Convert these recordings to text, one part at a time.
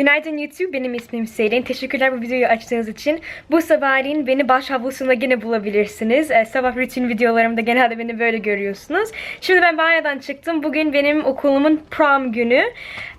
Günaydın YouTube, benim ismim Selin. Teşekkürler bu videoyu açtığınız için. Bu sabahleyin beni baş havlusunda gene bulabilirsiniz. Ee, sabah rutin videolarımda genelde beni böyle görüyorsunuz. Şimdi ben banyodan çıktım. Bugün benim okulumun prom günü.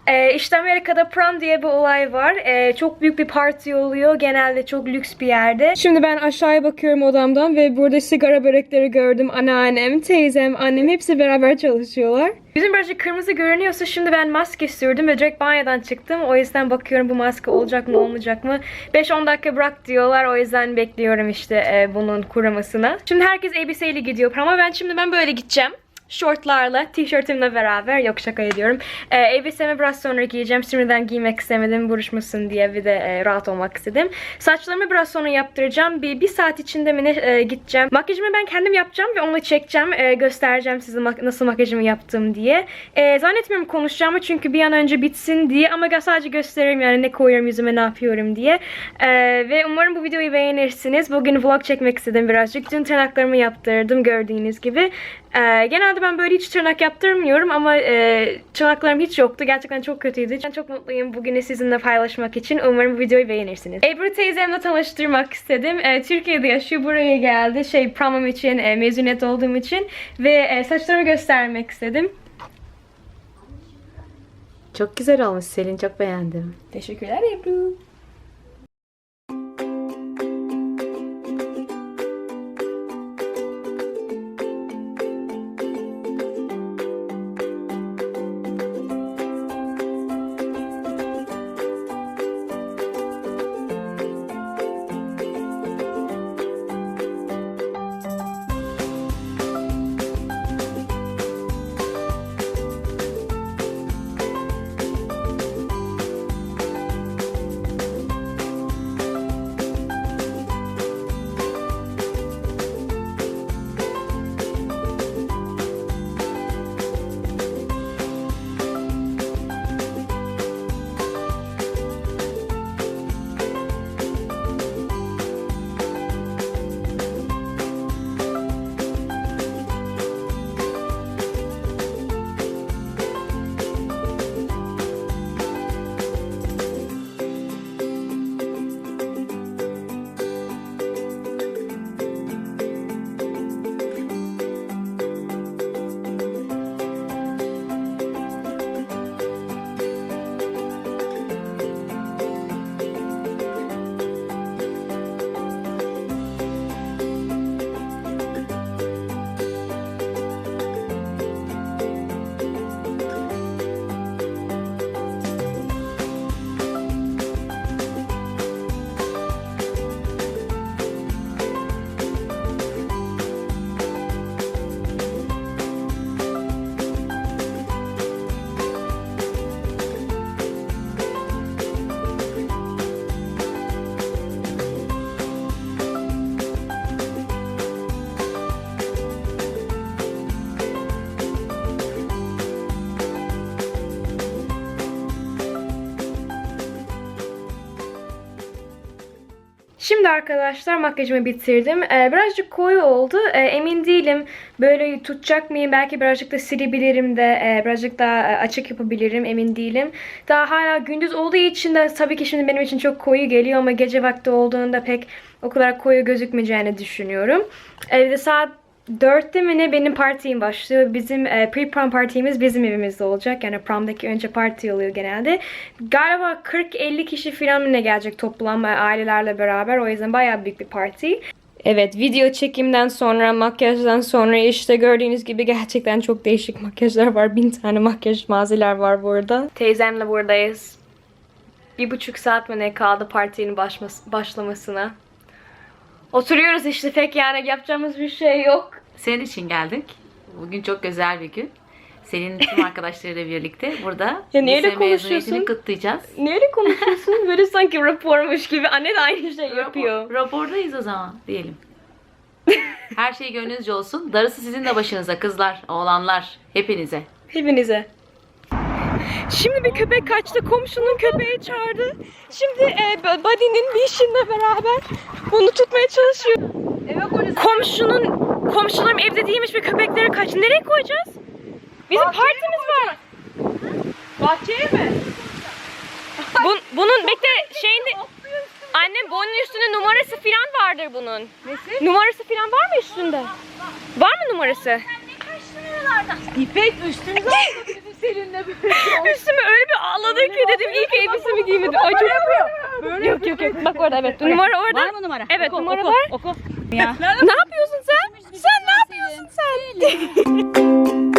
Ee, işte Amerika'da prom diye bir olay var. Ee, çok büyük bir parti oluyor. Genelde çok lüks bir yerde. Şimdi ben aşağıya bakıyorum odamdan ve burada sigara börekleri gördüm. Anneannem, teyzem, annem hepsi beraber çalışıyorlar. Yüzüm birazcık kırmızı görünüyorsa şimdi ben maske sürdüm ve direkt banyodan çıktım. O yüzden bakıyorum bu maske olacak mı olmayacak mı. 5-10 dakika bırak diyorlar. O yüzden bekliyorum işte e, bunun kurumasına. Şimdi herkes elbiseyle gidiyor ama ben şimdi ben böyle gideceğim şortlarla, tişörtümle beraber yok şaka ediyorum. Ee, elbisemi biraz sonra giyeceğim. Şimdiden giymek istemedim buruşmasın diye bir de e, rahat olmak istedim. Saçlarımı biraz sonra yaptıracağım. Bir, bir saat içinde mi ne e, gideceğim. Makyajımı ben kendim yapacağım ve onu çekeceğim. E, göstereceğim size mak- nasıl makyajımı yaptım diye. E, zannetmiyorum konuşacağımı çünkü bir an önce bitsin diye ama sadece gösteririm yani ne koyuyorum yüzüme ne yapıyorum diye. E, ve umarım bu videoyu beğenirsiniz. Bugün vlog çekmek istedim birazcık. Dün tırnaklarımı yaptırdım gördüğünüz gibi. Ee, genelde ben böyle hiç tırnak yaptırmıyorum ama e, tırnaklarım hiç yoktu. Gerçekten çok kötüydü. Ben çok mutluyum bugünü sizinle paylaşmak için. Umarım bu videoyu beğenirsiniz. Ebru teyzemle tanıştırmak istedim. Ee, Türkiye'de yaşıyor. Buraya geldi. Şey promum için, e, mezuniyet olduğum için. Ve e, saçlarımı göstermek istedim. Çok güzel olmuş Selin. Çok beğendim. Teşekkürler Ebru. Şimdi arkadaşlar makyajımı bitirdim. Ee, birazcık koyu oldu. Ee, emin değilim. Böyle tutacak mıyım? Belki birazcık da silebilirim de. e, birazcık daha e, açık yapabilirim. Emin değilim. Daha hala gündüz olduğu için de tabii ki şimdi benim için çok koyu geliyor ama gece vakti olduğunda pek o kadar koyu gözükmeyeceğini düşünüyorum. Evde saat 4'te mi ne benim partim başlıyor. Bizim e, pre-prom partimiz bizim evimizde olacak. Yani prom'daki önce parti oluyor genelde. Galiba 40-50 kişi falan ne gelecek toplam e, ailelerle beraber. O yüzden bayağı büyük bir parti. Evet video çekimden sonra makyajdan sonra işte gördüğünüz gibi gerçekten çok değişik makyajlar var. Bin tane makyaj malzemeler var burada. Teyzemle buradayız. Bir buçuk saat mi ne kaldı partinin başlamasına. Oturuyoruz işte pek yani yapacağımız bir şey yok. Senin için geldik. Bugün çok güzel bir gün. Senin tüm arkadaşlarıyla birlikte burada Ya mezuniyetini konuşuyorsun? kutlayacağız. Neyle konuşuyorsun? Böyle sanki rapormuş gibi. Anne de aynı şey yapıyor. Rapor- rapordayız o zaman diyelim. Her şey gönlünüzce olsun. Darısı sizin de başınıza kızlar, oğlanlar, hepinize. Hepinize. Şimdi bir köpek kaçtı. Komşunun köpeği çağırdı. Şimdi e, Buddy'nin Leash'inle beraber bunu tutmaya çalışıyor. Komşunun komşularım evde değilmiş ve köpekleri kaçtı. Nereye koyacağız? Bizim partimiz var. Bahçeye mi? Bun, bunun bekle şeyinde Annem bunun üstünde numarası falan vardır bunun. Nesi? Numarası falan var mı üstünde? Var mı numarası? İpek üstümüze bizim seninle böyle. Üstüme öyle bir ağladı ki dedim ilk elbisemi giymedim. Ay çok Böyle Yok yok yok. Bak orada evet. Numara orada. Var mı numara? Evet Oku, numara oku, var. Oku. Ya. Ne yapıyorsun Santi.